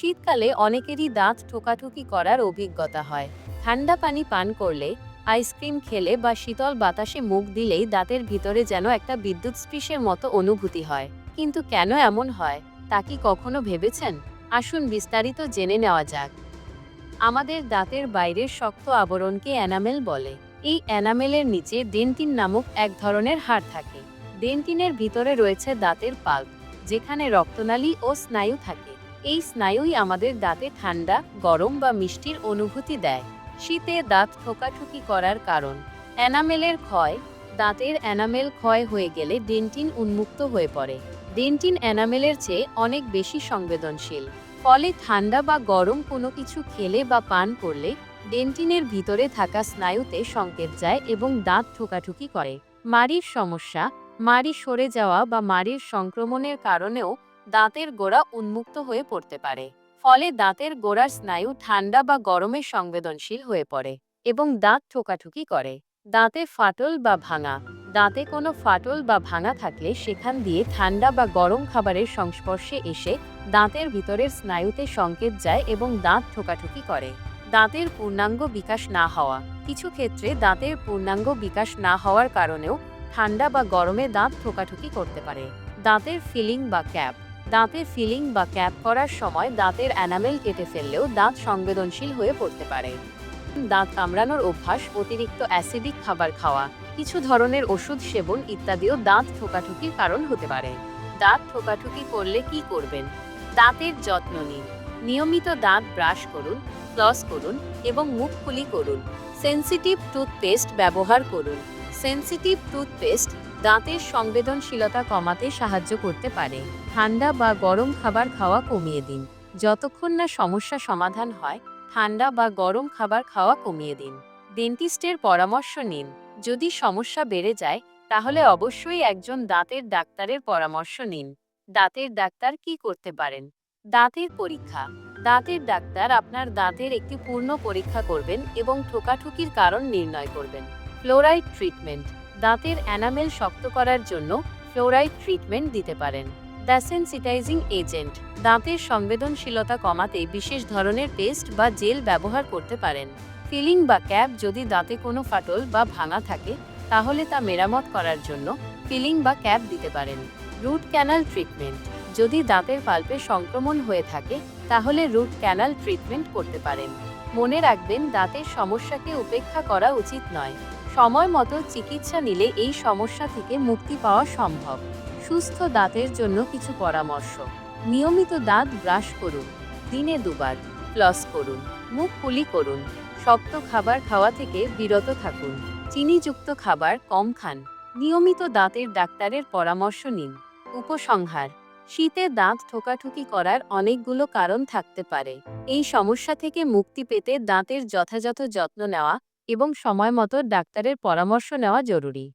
শীতকালে অনেকেরই দাঁত ঠোকাঠুকি করার অভিজ্ঞতা হয়। ঠান্ডা পানি পান করলে, আইসক্রিম খেলে বা শীতল বাতাসে মুখ দিলেই দাঁতের ভিতরে যেন একটা বিদ্যুৎ স্পৃশের মতো অনুভূতি হয়। কিন্তু কেন এমন হয়, তা কি কখনো ভেবেছেন? আসুন বিস্তারিত জেনে নেওয়া যাক। আমাদের দাঁতের বাইরের শক্ত আবরণকে অ্যানামেল বলে। এই অ্যানামেলের নিচে ডেন্টিন নামক এক ধরনের হাড় থাকে। ডেন্টিনের ভিতরে রয়েছে দাঁতের পাল্প, যেখানে রক্তনালী ও স্নায়ু থাকে। এই স্নায়ুই আমাদের দাঁতে ঠান্ডা, গরম বা মিষ্টির অনুভূতি দেয়। শীতে দাঁত ঠোকাঠুকি করার কারণ। অ্যানামেলের ক্ষয়, দাঁতের অ্যানামেল ক্ষয় হয়ে গেলে ডেন্টিন উন্মুক্ত হয়ে পড়ে। ডেন্টিন অ্যানামেলের চেয়ে অনেক বেশি সংবেদনশীল। ফলে ঠান্ডা বা গরম কোনো কিছু খেলে বা পান করলে ডেন্টিনের ভিতরে থাকা স্নায়ুতে সংকেত যায় এবং দাঁত ঠোকাঠুকি করে। মাড়ির সমস্যা, মাড়ি সরে যাওয়া বা মাড়ির সংক্রমণের কারণেও দাঁতের গোড়া উন্মুক্ত হয়ে পড়তে পারে। ফলে দাঁতের গোড়ার স্নায়ু ঠান্ডা বা গরমে সংবেদনশীল হয়ে পড়ে এবং দাঁত ঠোকাঠুকি করে। দাঁতে ফাটল বা ভাঙা। দাঁতে কোনো ফাটল বা ভাঙা থাকলে সেখান দিয়ে ঠান্ডা বা গরম খাবারের সংস্পর্শে এসে দাঁতের ভিতরের স্নায়ুতে সংকেত যায় এবং দাঁত ঠোকাঠুকি করে। দাঁতের পূর্ণাঙ্গ বিকাশ না হওয়া। কিছু ক্ষেত্রে দাঁতের পূর্ণাঙ্গ বিকাশ না হওয়ার কারণেও ঠান্ডা বা গরমে দাঁত ঠোকাঠুকি করতে পারে। দাঁতের ফিলিং বা ক্যাপ। দাঁতে ফিলিং বা ক্যাপ করার সময় দাঁতের অ্যানামেল কেটে ফেললেও দাঁত সংবেদনশীল হয়ে পড়তে পারে। দাঁত কামড়ানোর অভ্যাস, অতিরিক্ত অ্যাসিডিক খাবার খাওয়া, কিছু ধরনের ওষুধ সেবন ইত্যাদিও দাঁত ঠোকাঠুকির কারণ হতে পারে। দাঁত ঠোকাঠুকি করলে কি করবেন? দাঁতের যত্ন নিন। নিয়মিত দাঁত ব্রাশ করুন ফ্লস করুন এবং মুখ খুলি করুন। সেন্সিটিভ টুথপেস্ট ব্যবহার করুন। সেন্সিটিভ টুথপেস্ট দাঁতের সংবেদনশীলতা কমাতে সাহায্য করতে পারে। ঠান্ডা বা গরম খাবার খাওয়া কমিয়ে দিন। যতক্ষণ না সমস্যা সমাধান হয়, ঠান্ডা বা গরম খাবার খাওয়া কমিয়ে দিন। ডেন্টিস্টের পরামর্শ নিন। যদি সমস্যা বেড়ে যায়, তাহলে অবশ্যই একজন দাঁতের ডাক্তারের পরামর্শ নিন। দাঁতের ডাক্তার কি করতে পারেন? দাঁতের পরীক্ষা। দাঁতের ডাক্তার আপনার দাঁতের একটি পূর্ণ পরীক্ষা করবেন এবং ঠোকাঠুকির কারণ নির্ণয় করবেন। Fluoride treatment. দাঁতের অ্যানামেল শক্ত করার জন্য ফ্লোরাইড ট্রিটমেন্ট দিতে পারেন। ড্যাসেনসিটাইজিং এজেন্ট দাঁতের সংবেদনশীলতা কমাতে বিশেষ ধরনের পেস্ট বা জেল ব্যবহার করতে পারেন। ফিলিং বা ক্যাপ যদি দাঁতে কোনো ফাটল বা ভাঙা থাকে, তাহলে তা মেরামত করার জন্য ফিলিং বা ক্যাপ দিতে পারেন। রুট ক্যানাল ট্রিটমেন্ট যদি দাঁতের পাল্পে সংক্রমণ হয়ে থাকে, তাহলে রুট ক্যানাল ট্রিটমেন্ট করতে পারেন। মনে রাখবেন, দাঁতের সমস্যাকে উপেক্ষা করা উচিত নয়। সময় মতো চিকিৎসা নিলে এই সমস্যা থেকে মুক্তি পাওয়া সম্ভব। সুস্থ দাঁতের জন্য কিছু পরামর্শ। নিয়মিত দাঁত ব্রাশ করুন, দিনে দুবার ফ্লস করুন, মুখ কুলি করুন, শক্ত খাবার খাওয়া থেকে বিরত থাকুন, চিনিযুক্ত খাবার কম খান, নিয়মিত দাঁতের ডাক্তারের পরামর্শ নিন। উপসংহার, শীতে দাঁত ঠোকাঠুকি করার অনেকগুলো কারণ থাকতে পারে। এই সমস্যা থেকে মুক্তি পেতে দাঁতের যথাযথ যত্ন নেওয়া এবং সময় মতো ডাক্তারের পরামর্শ নেওয়া জরুরি।